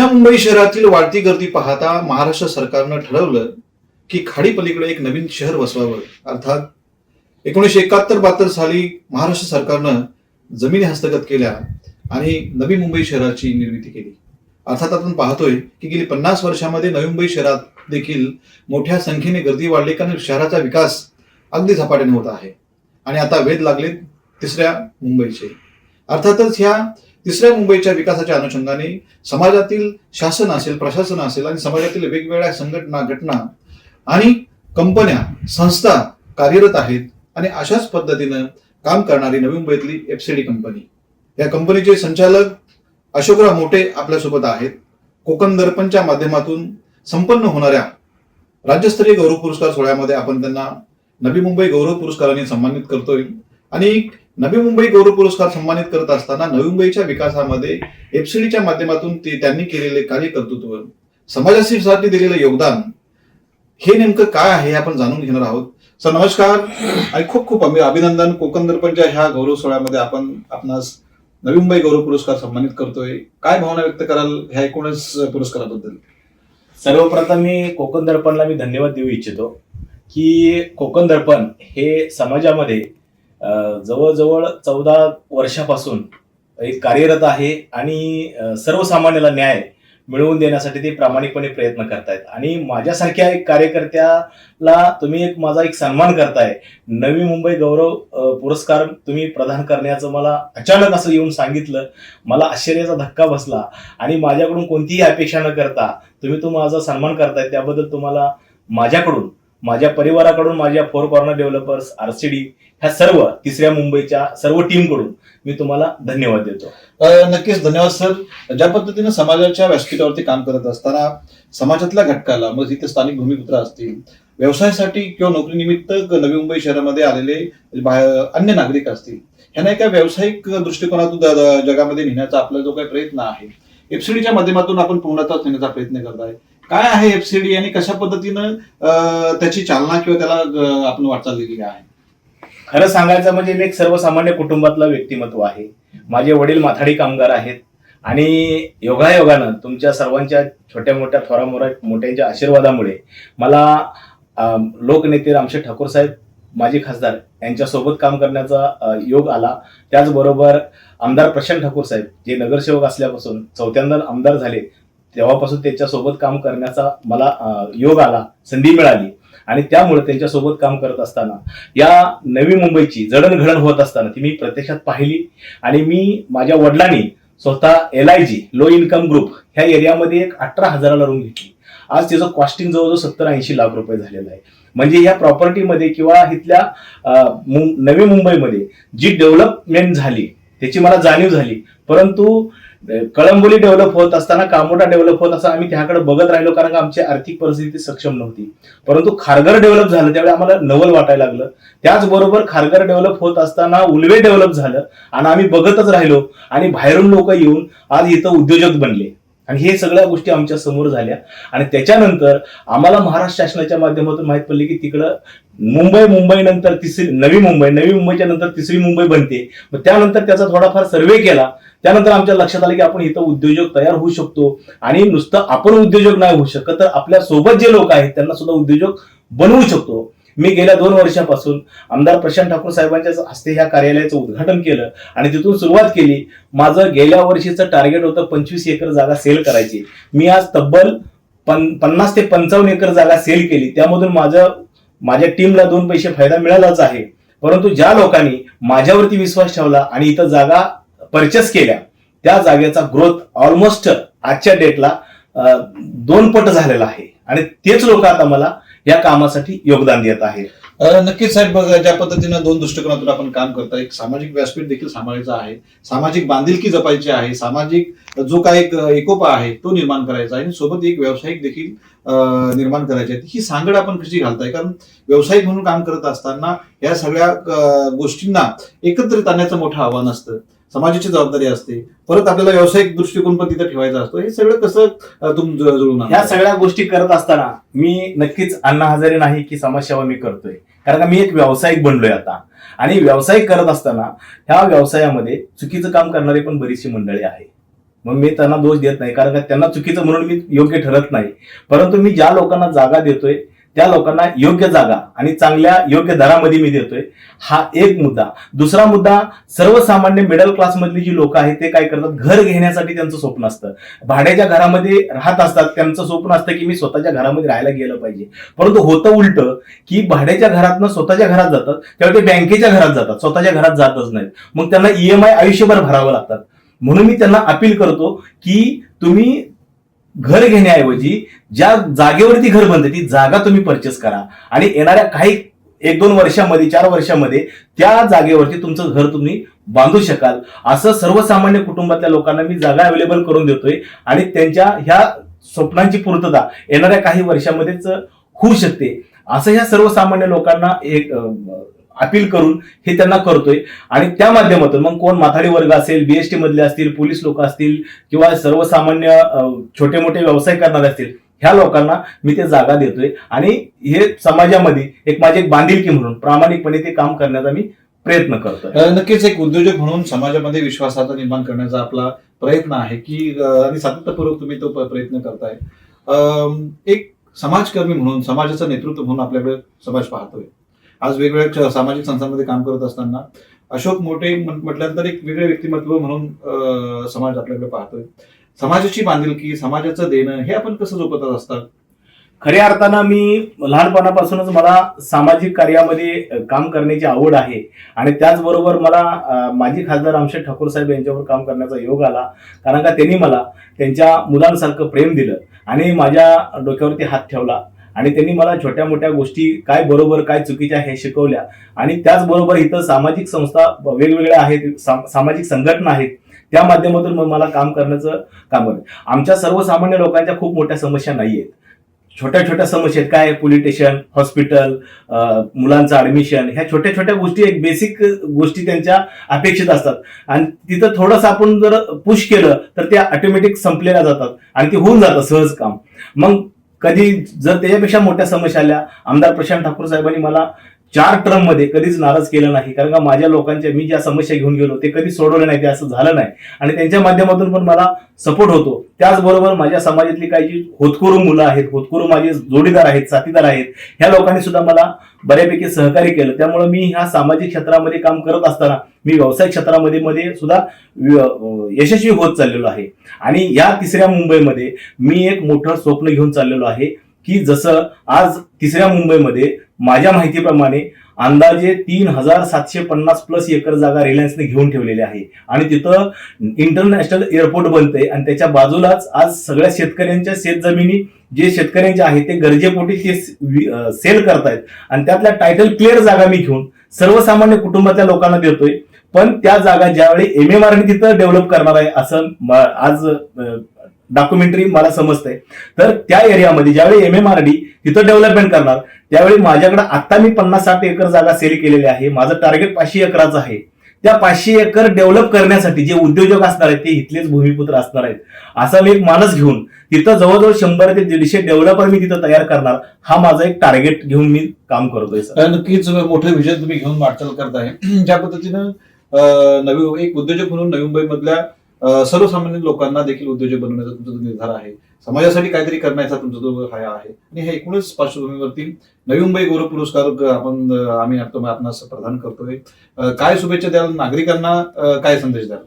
जुन्या मुंबई शहरातील वाढती गर्दी पाहता महाराष्ट्र सरकारनं ठरवलं की खाडी पलीकडे एक नवीन शहर वसवावं. अर्थात एकोणीसशे एकाहत्तर बहात्तर साली महाराष्ट्र सरकारनं जमिनी हस्तगत केल्या आणि नवी मुंबई शहराची निर्मिती केली. अर्थात आपण पाहतोय की गेली पन्नास वर्षामध्ये नवी मुंबई शहरात देखील मोठ्या संख्येने गर्दी वाढली कारण शहराचा विकास अगदी झपाट्याने होत आहे. आणि आता वेध लागले तिसऱ्या मुंबईचे. अर्थातच ह्या तिसऱ्या मुंबईच्या विकासाच्या अनुषंगाने समाजातील शासन असेल प्रशासन असेल आणि समाजातील वेगवेगळ्या संघटना घटना आणि कंपन्या संस्था कार्यरत आहेत आणि अशाच पद्धतीनं काम करणारी नवी मुंबईतली एफसीडी कंपनी. या कंपनीचे संचालक अशोकराव मोठे आपल्यासोबत आहेत. कोकण दर्पणच्या माध्यमातून संपन्न होणाऱ्या राज्यस्तरीय गौरव पुरस्कार सोहळ्यामध्ये आपण त्यांना नवी मुंबई गौरव पुरस्काराने सन्मानित करतोय. आणि नवी मुंबई गौरव पुरस्कार सन्मानित करत असताना नवी मुंबईच्या विकासामध्ये एफसीडीच्या माध्यमातून ते त्यांनी केलेले कार्यकर्तृत्व समाजासाठी दिलेलं योगदान हे नेमकं काय आहे हे आपण जाणून घेणार आहोत. सर नमस्कार. आणि खूप खूप अभिनंदन. कोकण दर्पणच्या ह्या गौरव सोहळ्यामध्ये आपण आपणास नवी मुंबई गौरव पुरस्कार सन्मानित करतोय. काय भावना व्यक्त कराल ह्या एकूणच पुरस्काराबद्दल? सर्वप्रथम मी कोकण दर्पणला मी धन्यवाद देऊ इच्छितो की कोकण दर्पण हे समाजामध्ये जवळजवळ चौदा वर्षापासून एक कार्यरत आहे आणि सर्वसामान्याला न्याय मिळवून देण्यासाठी ते प्रामाणिकपणे प्रयत्न करतायत. आणि माझ्यासारख्या एक कार्यकर्त्याला तुम्ही एक माझा एक सन्मान करताय. नवी मुंबई गौरव पुरस्कार तुम्ही प्रदान करण्याचं मला अचानक असं येऊन सांगितलं. मला आश्चर्याचा धक्का बसला आणि माझ्याकडून कोणतीही अपेक्षा न करता तुम्ही तो माझा सन्मान करताय त्याबद्दल तुम्हाला माझ्याकडून माझ्या परिवाराकडून माझ्या फोर कॉर्नर डेव्हलपर्स आरसीडी ह्या सर्व तिसऱ्या मुंबईच्या सर्व टीमकडून मी तुम्हाला धन्यवाद देतो. नक्कीच धन्यवाद सर. ज्या पद्धतीनं समाजाच्या व्यासपीठावरती काम करत असताना समाजातल्या घटकाला मग इथे स्थानिक भूमिपुत्र असतील व्यवसायासाठी किंवा नोकरीनिमित्त नवी मुंबई शहरामध्ये आलेले अन्य नागरिक असतील ह्यांना एका व्यावसायिक दृष्टिकोनातून जगामध्ये नेण्याचा आपला जो काही प्रयत्न आहे एफसीडीच्या माध्यमातून आपण पूर्णतः नेण्याचा प्रयत्न करत आहे. काय आहे एफसीडी आणि कशा पद्धतीनं त्याची चालना किंवा त्याला आपण वाटचाल दिलेली आहे? खरं सांगायचं म्हणजे मी एक सर्वसामान्य कुटुंबातलं व्यक्तिमत्व आहे. माझे वडील माथाडी कामगार आहेत. आणि योगायोगानं तुमच्या सर्वांच्या छोट्या मोठ्या थोरा मोठ्यांच्या आशीर्वादामुळे मला लोकनेते रामशेठ ठाकूर साहेब माजी खासदार यांच्यासोबत काम करण्याचा योग आला. त्याचबरोबर आमदार प्रशांत ठाकूर साहेब जे नगरसेवक असल्यापासून चौथ्यांदा आमदार झाले तेव्हापासून त्यांच्यासोबत काम करण्याचा मला योग आला संधी मिळाली. आणि त्यामुळे त्यांच्यासोबत काम करत असताना या नवी मुंबईची जडणघडण होत असताना ती मी प्रत्यक्षात पाहिली. आणि मी माझ्या वडिलांनी स्वतः L I G low income group ह्या एरियामध्ये एक अठरा हजाराला रूम घेतली. आज त्याचं कॉस्टिंग जवळजवळ सत्तर ऐंशी लाख रुपये झालेलं आहे. म्हणजे ह्या प्रॉपर्टीमध्ये किंवा इथल्या नवी मुंबईमध्ये जी डेव्हलपमेंट झाली त्याची मला जाणीव झाली. परंतु कळंबोली डेव्हलप होत असताना कामोटा डेव्हलप होत असताना आम्ही त्याकडे बघत राहिलो कारण आमची आर्थिक परिस्थिती सक्षम नव्हती. परंतु खारघर डेव्हलप झालं त्यावेळी आम्हाला नवल वाटायला लागलं. त्याचबरोबर खारघर डेव्हलप होत असताना उलवे डेव्हलप झालं आणि आम्ही बघतच राहिलो आणि बाहेरून लोक येऊन आज इथं उद्योजक बनले. आणि हे सगळ्या गोष्टी आमच्यासमोर झाल्या. आणि त्याच्यानंतर आम्हाला महाराष्ट्र शासनाच्या माध्यमातून माहीत पडले की तिकडं मुंबई मुंबई नंतर तिसरी नवी मुंबई नवी मुंबईच्या नंतर तिसरी मुंबई बनते. मग त्यानंतर त्याचा थोडाफार सर्वे केला. त्यानंतर आमच्या लक्षात आलं की आपण इथं उद्योजक तयार होऊ शकतो. आणि नुसतं आपण उद्योजक नाही होऊ शकत तर आपल्यासोबत जे लोक आहेत त्यांना सुद्धा उद्योजक बनवू शकतो. मी गेल्या दोन वर्षापासून आमदार प्रशांत ठाकूर साहेबांच्या हस्ते ह्या कार्यालयाचं उद्घाटन केलं आणि तिथून सुरुवात केली. माझं गेल्या वर्षीचं टार्गेट होतं पंचवीस एकर जागा सेल करायची. मी आज तब्बल पन पन्नास ते पंचावन्न एकर जागा सेल केली. त्यामधून माझं माझ्या टीमला दोन पैसे फायदा मिळालाच आहे. परंतु ज्या लोकांनी माझ्यावरती विश्वास ठेवला आणि इथं जागा परचेस केल्या त्या जागेचा ग्रोथ ऑलमोस्ट आजच्या डेटला दोन पट झालेला आहे. आणि तेच लोक आता मला या कामासाठी योगदान देत आहे. नक्कीच साहेब ज्या पद्धतीनं दोन दृष्टिकोनातून आपण काम करता एक सामाजिक व्यासपीठ देखील सांभाळायचं आहे सामाजिक बांधिलकी जपायची आहे सामाजिक जो काही एक एकोपा आहे तो निर्माण करायचा आहे आणि सोबत एक व्यावसायिक देखील निर्माण करायची आहे ही सांगड आपण कशी घालताय? कारण व्यावसायिक म्हणून काम करत असताना या सगळ्या गोष्टींना एकत्रित आणण्याचं मोठं आव्हान असतं. समाजाची जबाबदारी असते. परत आपल्याला व्यावसायिक दृष्टिकोन पण तिथे ठेवायचा असतो. हे सगळं कसं तुम जुळून ह्या सगळ्या गोष्टी करत असताना मी नक्कीच अण्णा हजारे नाही की समाजसेवा मी करतोय. कारण का मी एक व्यावसायिक बनलोय आता. आणि व्यावसायिक करत असताना ह्या व्यवसायामध्ये चुकीचं काम करणारी पण बरीचशी मंडळी आहे. मग मी त्यांना दोष देत नाही. कारण का त्यांना चुकीचं म्हणून मी योग्य ठरत नाही. परंतु मी ज्या लोकांना जागा देतोय त्या लोकांना योग्य जागा आणि चांगल्या योग्य दरामध्ये मी देतोय हा एक मुद्दा. दुसरा मुद्दा सर्वसामान्य मिडल क्लास मधली जी लोक आहेत ते काय करतात? घर घेण्यासाठी त्यांचं स्वप्न असतं. भाड्याच्या घरामध्ये राहत असतात त्यांचं स्वप्न असतं की मी स्वतःच्या घरामध्ये राहायला गेलं पाहिजे. परंतु होतं उलट की भाड्याच्या घरातनं स्वतःच्या घरात जातात तेव्हा ते बँकेच्या घरात जातात स्वतःच्या घरात जातच नाहीत. मग त्यांना ईएमआय आयुष्यभर भरावं लागतात. म्हणून मी त्यांना अपील करतो की तुम्ही घर घेण्याऐवजी ज्या जागेवरती घर बनते ती जागा तुम्ही परचेस करा. आणि येणाऱ्या काही एक दोन वर्षामध्ये चार वर्षामध्ये त्या जागेवरती तुमचं घर तुम्ही बांधू शकाल. असं सर्वसामान्य कुटुंबातल्या लोकांना मी जागा अवेलेबल करून देतोय. आणि त्यांच्या ह्या स्वप्नांची पूर्तता येणाऱ्या काही वर्षामध्येच होऊ शकते. असं ह्या सर्वसामान्य लोकांना एक अपील करून हे त्यांना करतोय. आणि त्या माध्यमातून मग कोण माथाडी वर्ग असेल बीएसटी मधले असतील पोलीस लोक असतील किंवा सर्वसामान्य छोटे मोठे व्यवसाय करणारे असतील ह्या लोकांना मी ते जागा देतोय. आणि हे समाजामध्ये एक माझी एक बांधिलकी म्हणून प्रामाणिकपणे ते काम करण्याचा मी प्रयत्न करतोय. नक्कीच एक उद्योजक म्हणून समाजामध्ये विश्वासार्हता निर्माण करण्याचा आपला प्रयत्न आहे की आणि सातत्यपूर्वक तुम्ही तो प्रयत्न करताय. एक समाजकर्मी म्हणून समाजाचं नेतृत्व म्हणून आपल्याकडे समाज पाहतोय. आज वेगवेगळ्या सामाजिक संस्थांमध्ये काम करत असताना अशोक मोठे म्हटल्यानंतर एक वेगळे व्यक्तिमत्व म्हणून समाज आपल्याकडे पाहतोय. समाजाची बांधिलकी समाजाचं देणं हे आपण कसं जोपत असतात? खऱ्या अर्थानं मी लहानपणापासूनच मला सामाजिक कार्यामध्ये काम करण्याची आवड आहे. आणि त्याचबरोबर मला माजी खासदार रामशेठ ठाकूर साहेब यांच्यावर काम करण्याचा योग आला. कारण का त्यांनी मला त्यांच्या मुलांसारखं प्रेम दिलं आणि माझ्या डोक्यावरती हात ठेवला. आणि त्यांनी मला छोट्या मोठ्या गोष्टी काय बरोबर काय चुकीच्या हे शिकवल्या. आणि त्याचबरोबर इथं सामाजिक संस्था वेगवेगळ्या आहेत साम- सामाजिक संघटना आहेत त्या माध्यमातून मग मला काम करण्याचं काम करत आमच्या सर्वसामान्य लोकांच्या खूप मोठ्या समस्या नाही आहेत छोट्या छोट्या समस्या आहेत काय पोलीस स्टेशन हॉस्पिटल मुलांचं ऍडमिशन ह्या छोट्या छोट्या गोष्टी एक बेसिक गोष्टी त्यांच्या अपेक्षित असतात. आणि तिथं थोडंसं आपण जर पुश केलं तर त्या ऑटोमॅटिक संपलेल्या जातात आणि ते होऊन जातं सहज काम. मग कधी जर त्याच्यापेक्षा मोठ्या समस्या आल्या आमदार प्रशांत ठाकूर साहेबांनी मला चार टर्ममध्ये कधीच नाराज केलं नाही. कारण का माझ्या लोकांच्या मी ज्या समस्या घेऊन गेलो ते कधी सोडवले नाही ते असं झालं नाही. आणि त्यांच्या माध्यमातून पण मला सपोर्ट होतो. त्याचबरोबर माझ्या समाजातली काही जी होतकुरू मुलं आहेत होतकुरू माझे जोडीदार आहेत साथीदार आहेत ह्या लोकांनी सुद्धा मला बऱ्यापैकी सहकार्य केलं. त्यामुळे मी ह्या सामाजिक क्षेत्रामध्ये काम करत असताना मी व्यावसायिक क्षेत्रामध्ये मध्ये सुद्धा यशस्वी होत चाललेलो आहे. आणि या तिसऱ्या मुंबईमध्ये मी एक मोठं स्वप्न घेऊन चाललेलो आहे की जसं आज तिसऱ्या मुंबईमध्ये माझ्या माहितीप्रमाणे अंदाजे तीन हजार सातशे पन्नास प्लस एकर जागा रिलायन्सने घेऊन ठेवलेली आहे. आणि तिथं इंटरनॅशनल एअरपोर्ट बनतंय आणि त्याच्या बाजूलाच आज सगळ्या शेतकऱ्यांच्या शेतजमिनी जे शेतकऱ्यांचे आहेत ते गरजेपोटी ते सेल करतायत. आणि त्यातल्या टायटल क्लिअर जागा मी घेऊन सर्वसामान्य कुटुंबातल्या लोकांना देतोय. पण त्या जागा ज्यावेळी एम एम आर तिथं डेव्हलप करणार आहे असं आज डॉक्युमेंटरी मला समजतंय. तर त्या एरियामध्ये ज्यावेळी एम एम आर डी तिथं डेव्हलपमेंट करणार त्यावेळी माझ्याकडे आता मी पन्नास साठ एकर जागा सेल केलेली आहे. माझं टार्गेट पाचशे एकराचं आहे. त्या पाचशे एकर डेव्हलप करण्यासाठी जे उद्योजक असणार आहेत ते इथलेच भूमिपुत्र असणार आहेत. असा मी एक माणस घेऊन तिथं जवळजवळ शंभर ते दीडशे डेव्हलपर मी तिथं तयार करणार हा माझा एक टार्गेट घेऊन मी काम करतोय सर नक्कीच मोठं विजय तुम्ही घेऊन वाटचाल करताय. ज्या पद्धतीनं नवी एक उद्योजक म्हणून नवी मुंबईमधल्या सर्वसामान्य लोकांना देखील उद्योजक बनवण्याचा तुमचा जो निर्धार आहे समाजासाठी काहीतरी करण्याचा तुमचा जो हा आहे आणि हे एकूणच पार्श्वभूमीवरती नवी मुंबई गौरव पुरस्कार आपण आम्ही आता आपणास प्रदान करतोय. काय शुभेच्छा द्याल? नागरिकांना काय संदेश द्याल?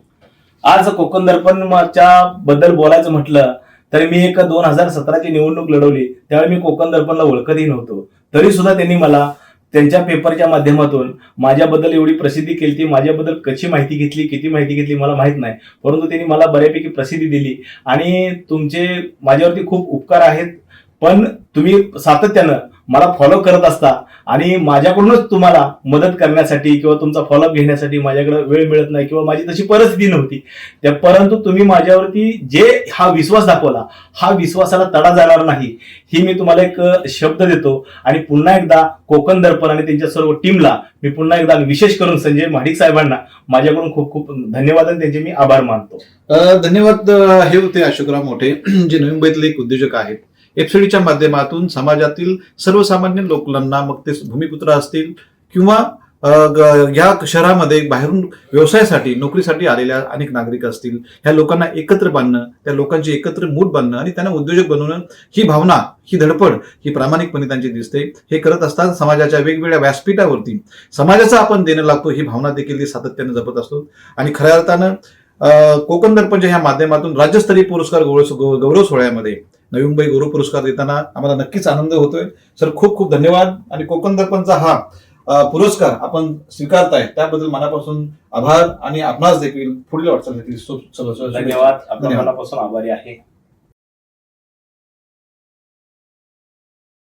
आज कोकण दर्पणच्या बद्दल बोलायचं म्हटलं तर मी एक दोन हजार सतराची निवडणूक लढवली त्यावेळी मी कोकण दर्पणला ओळखतही नव्हतो. तरी सुद्धा त्यांनी मला त्यांच्या पेपरच्या माध्यमातून माझ्याबद्दल एवढी प्रसिद्धी केली ती माझ्याबद्दल कशी माहिती घेतली किती माहिती घेतली मला माहीत नाही. परंतु त्यांनी मला बऱ्यापैकी प्रसिद्धी दिली. आणि तुमचे माझ्यावरती खूप उपकार आहेत. पण तुम्ही सातत्यानं मला फॉलो करत असता आणि माझ्याकडूनच तुम्हाला मदत करण्यासाठी किंवा तुमचा फॉलोअप घेण्यासाठी माझ्याकडे वेळ मिळत नाही किंवा माझी तशी परिस्थिती नव्हती. त्या परंतु तुम्ही माझ्यावरती जे हा विश्वास दाखवला हा विश्वासाला तडा जाणार नाही ही मी तुम्हाला एक शब्द देतो. आणि पुन्हा एकदा कोकण दर्पण आणि त्यांच्या सर्व टीमला मी पुन्हा एकदा विशेष करून संजय महाडिक साहेबांना माझ्याकडून खूप खूप धन्यवाद आणि त्यांचे मी आभार मानतो. धन्यवाद हे होते अशोकराव मोठे जे नवी मुंबईतले एक उद्योजक आहेत. एफसीडीच्या माध्यमातून समाजातील सर्वसामान्य लोकांना मग ते भूमिपुत्र असतील किंवा या शहरामध्ये बाहेरून व्यवसायासाठी नोकरीसाठी आलेल्या अनेक नागरिक असतील ह्या लोकांना एकत्र बांधणं त्या लोकांची एकत्र मूठ बांधणं आणि त्यांना उद्योजक बनवणं ही भावना ही धडपड ही प्रामाणिकपणे त्यांची दिसते. हे करत असताना समाजाच्या वेगवेगळ्या व्यासपीठावरती समाजाचा आपण देणं लागतो ही भावना देखील सातत्याने जपत असतो. आणि खऱ्या अर्थानं कोकण दर्पणच्या ह्या माध्यमातून राज्यस्तरीय पुरस्कार गौरव गौरव सोहळ्यामध्ये नवी मुंबई गौरव पुरस्कार देताना आम्हाला नक्कीच आनंद होतोय. सर खूप खूप धन्यवाद. आणि कोकण दर्पणचा हा पुरस्कार आपण स्वीकारताय त्याबद्दल मनापासून आभार आणि आपणास देखील पुढील वाटचालीसाठी धन्यवाद. आपल्या. मनापासून आभारी आहे.